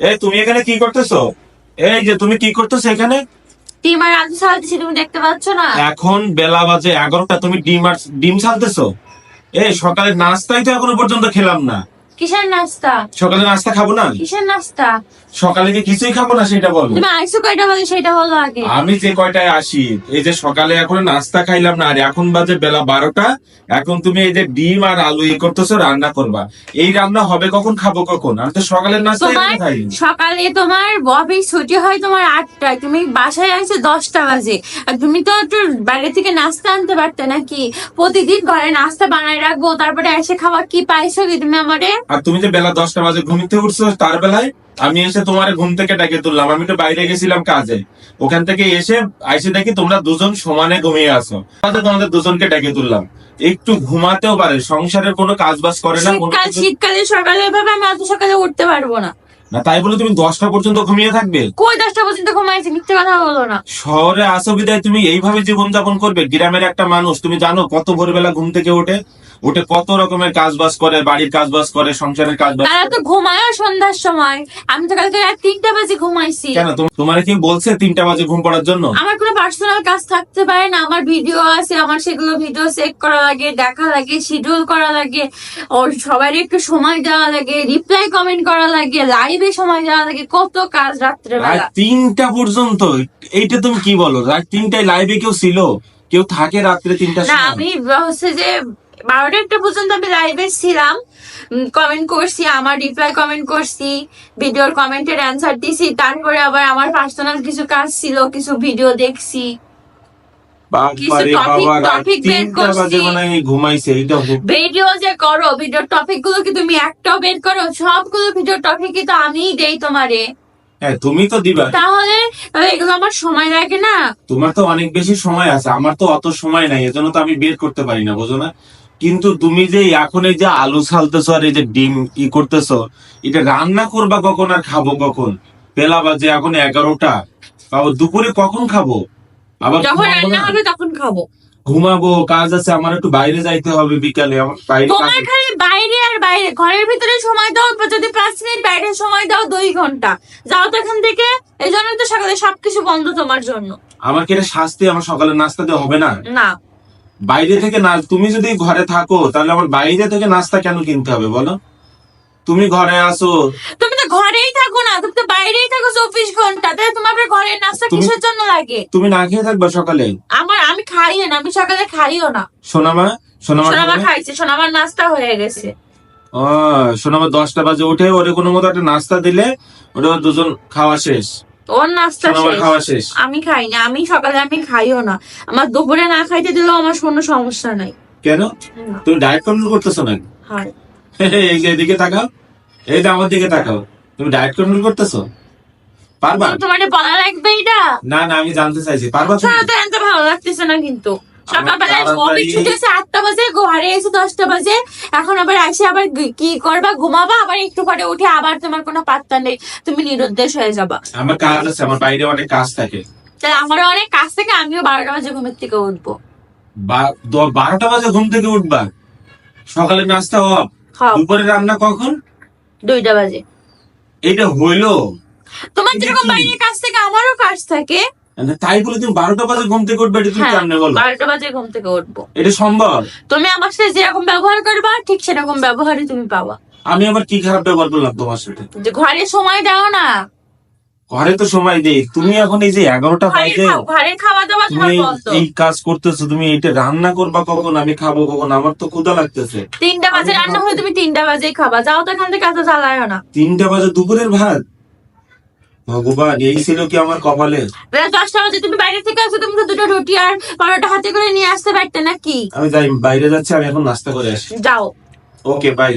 এই তুমি এখানে কি করতেছো? এই যে তুমি কি করতেছো এখানে? ডিম আর আলু সালাতেছি তুমি দেখতে পাচ্ছ না? এখন বেলা বাজে এগারোটা তুমি ডিম আর ডিম সালতেছো এই সকালে নাস্তাই তো এখনও পর্যন্ত খেলাম না। কিসের নাস্তা? সকালে নাস্তা খাব না কিসের নাস্তা? সকালে কি কিছুই খাব না সেটা বলো। তুমি আইসো কয়টা বাজে সেটা বলো আগে। আমি যে কয়টায় আসি? এই যে সকালে এখন নাস্তা খাইলাম না আর এখন বাজে বেলা বারোটা। এখন তুমি এই যে ডিম আর আলু ই করতেছো রান্না করবা। এই রান্না হবে কখন খাব কখন? আমি তো সকালের নাস্তা খাই সকালে তোমার অফিস ছুটি হয় তোমার আটটায়। তুমি বাসায় আসো দশটা বাজে। আর তুমি তো একটু বাইরে থেকে নাস্তা আনতে পারতে নাকি? প্রতিদিন ঘরে নাস্তা বানায় রাখব তারপরে এসে খাওয়া কি পাইছো কি তুমি আমারে? আর তুমি যে বেলা দশটা বাজে ঘুমিতে উঠছো তার বেলায় আমি এসে তোমার ঘুম থেকে ডেকে তুললাম। আমি তো বাইরে গেছিলাম কাজে। ওখান থেকে এসে আইসে দেখি তোমরা দুজন সমানে ঘুমিয়ে আসো তাতে তোমাদের দুজনকে ডেকে তুললাম। একটু ঘুমাতেও পারে সংসারের কোনো কাজ বাজ করে না শীতকাল সকালে ভাবে আমি অত সকালে উঠতে পারব না। না তাই বলে তুমি দশটা পর্যন্ত ঘুমিয়ে থাকবে? কই দশটা পর্যন্ত ঘুমাইছি? মিথ্যে কথা বলো না। শহরে আসো বিদায় তুমি এইভাবে জীবন যাপন করবে? গ্রামের একটা মানুষ তুমি জানো কত ভোরবেলা ঘুম থেকে ওঠে? উঠে কত রকমের কাজ বাজ করে বাড়ির কাজ বাজ করে সংসারের কাজ বাজ তারা তো ঘুমায় সন্ধ্যার সময়। আমি তো কালকে রাত তিনটা বাজে ঘুমাইছি। কেন? তোমার কি বলছে তিনটা বাজে ঘুম পড়ার জন্য? আমার কোনো পার্সোনাল কাজ থাকতে পারে না। আমার ভিডিও আছে আমার সেগুলো ভিডিও চেক করা লাগে দেখা লাগে শিডিউল করা লাগে ওর সবার একটু সময় দেওয়া লাগে রিপ্লাই কমেন্ট করা লাগে লাইভে সময় দেওয়া লাগে। কত কাজ রাত রাত্রেবেলা তিনটা পর্যন্ত? এইটা তুমি কি বলো? রাত তিনটায় লাইভে কেউ ছিল? কেউ থাকে রাত্রে তিনটা না আমি হচ্ছে যে বারোটা একটা পর্যন্ত আমি লাইভে ছিলাম। কমেন্ট করছি আমার রিপ্লাই কমেন্ট করছি ভিডিওর কমেন্টের অ্যান্সার দিছি তারপরে আবার আমার পার্সোনাল কিছু কাজ ছিল কিছু ভিডিও দেখছি। ভিডিও যে করো ভিডিওর টপিকগুলো কি তুমি একটাও বের করো? সবগুলো ভিডিওর টপিক তো আমিই দেই তোমারে। হ্যাঁ তুমি তো দিবা। তাহলে এগুলো আমার সময় লাগে না। তোমার তো অনেক বেশি সময় আছে আমার তো অত সময় নাই এজন্য তো আমি বের করতে পারি না বোঝো না? কিন্তু তুমি যে এখন এই যে আলু ছালতেছো আর এই যে ডিম ই করতেছো এটা রান্না করবা কখন আর খাব কখন? বেলা বাজে এখন এগারোটা। আবার দুপুরে কখন খাব? আবার যখন ঘুমাবো রান্না হবে তখন খাব। ঘুমাবো কাজ আছে আমার একটু বাইরে যাইতে হবে বিকালে। আমার বাইরে তোমার খালি বাইরে আর বাইরে ঘরের ভিতরে সময় দাও যদি পাঁচ মিনিট বাইরে সময় দাও দুই ঘণ্টা। যাও তো এখান থেকে এই জন্য তো সকালে সবকিছু বন্ধ তোমার জন্য। আমার কি এটা শাস্তি? আমার সকালে নাস্তা দেওয়া হবে না? না। বাইরে থেকে না তুমি যদি ঘরে থাকো তাহলে আমার বাইরে থেকে নাস্তা কেন কিনতে হবে বলো? তুমি ঘরে আসো। তুমি তো ঘরেই থাকো না তুমি তো বাইরেই থাকো চব্বিশ ঘণ্টা তাহলে তোমার ঘরের নাস্তা কিসের জন্য লাগে? তুমি না খেয়ে থাকবে সকালে? আমার আমি খাইও না আমি সকালে খাইও না। সোনামা সোনামা সোনামা? খাইছে সোনামার নাস্তা হয়ে গেছে। ও সোনামা দশটা বাজে উঠে ওরে কোনো মতো একটা নাস্তা দিলে ওটা দুজন খাওয়া শেষ। ওর নাস্তা শেষ। আমি খাই না আমি সকালে আমি খাইও না। আমার দুপুরে না খাইতে দিলেও আমার কোনো সমস্যা নাই। কেন? তুমি ডায়েট কন্ট্রোল করতেছো না হয়। এই যে এদিকে তাকাও। এই যে আমার দিকে তাকাও। তুমি ডায়েট কন্ট্রোল করতেছো? পারবা? তোমার বলা লাগবে এটা? না না আমি জানতে চাইছি। পারবা তো এত ভালো লাগতেছে না কিন্তু। সকালবেলায় অফিস ছুটি হচ্ছে আটটা বাজে ঘরে এসে দশটা বাজে। এখন আবার আসে আবার কি করবা? ঘুমাবা? আবার একটু পরে উঠে আবার তোমার কোনো পাত্তা নেই। তুমি নিরুদ্দেশ হয়ে যাবা। আমার কাজ আছে আমার বাইরে অনেক কাজ থাকে। তাহলে আমারও অনেক কাজ থেকে আমিও বারোটা বাজে ঘুমের থেকে উঠবো। বারোটা বাজে ঘুম থেকে উঠবা? সকালে নাস্তা দুপুরে রান্না কখন? দুইটা বাজে। এটা হইল। তোমার যেরকম? বাইরের কাজ থেকে আমারও কাজ থাকে। তাই বলে তুমি বারোটা বাজে ঘুম থেকে উঠবে এটা তুমি হ্যাঁ কেমনে বলো। বারোটা বাজে ঘুম থেকে উঠবো। এটা সম্ভব তুমি আমার সাথে যেরকম ব্যবহার করবা ঠিক সেরকম ব্যবহারই তুমি পাবা। আমি আবার কি খারাপ ব্যবহার করলাম তোমার সাথে? যে ঘরে সময় দাও না। ঘরে তো সময় দেই তুমি এখন এই যে এগারোটা বাজে খাও- খাওয়া দাওয়া তুমি এই কাজ করতেছো তুমি এটা রান্না করবা কখন? আমি খাব কখন? আমার তো ক্ষুধা লাগতেছে। তিনটা বাজে রান্না হলে তুমি তিনটা বাজেই খাবা। যাও তো এখান থেকে এত জ্বালায় না। তিনটা বাজে দুপুরের ভাত? ভগবান এই ছিল কি আমার কপালে? দশটা বাজে তুমি বাইরে থেকে আসো তুমি তো দুটো রুটি আর পরোটা হাতে করে নিয়ে আসতে পারতে নাকি? আমি যাই বাইরে যাচ্ছি আমি এখন নাস্তা করে আসি। যাও। Okay bye